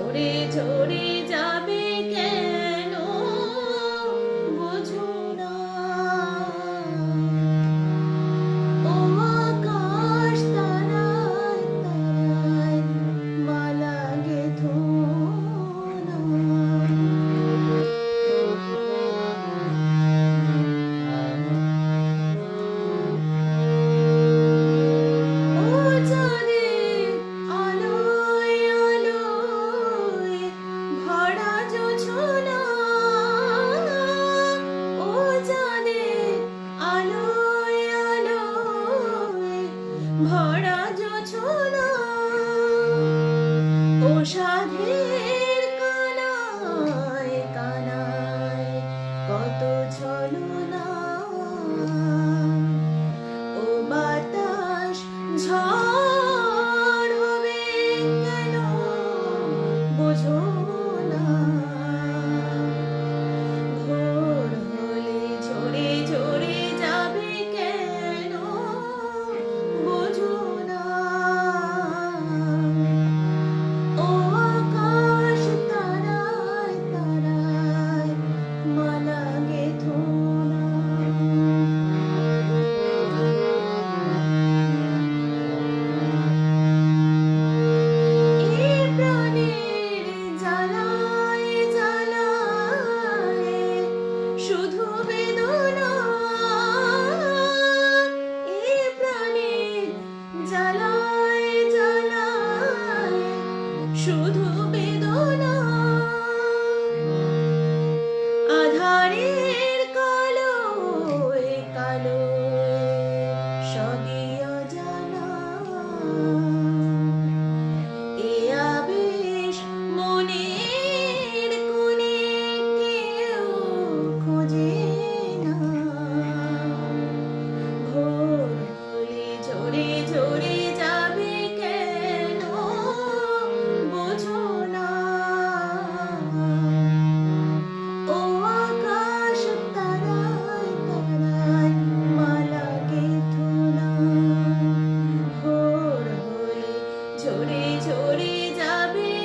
조리조리 잡이게. Oh no. Shoot. চলে যাবে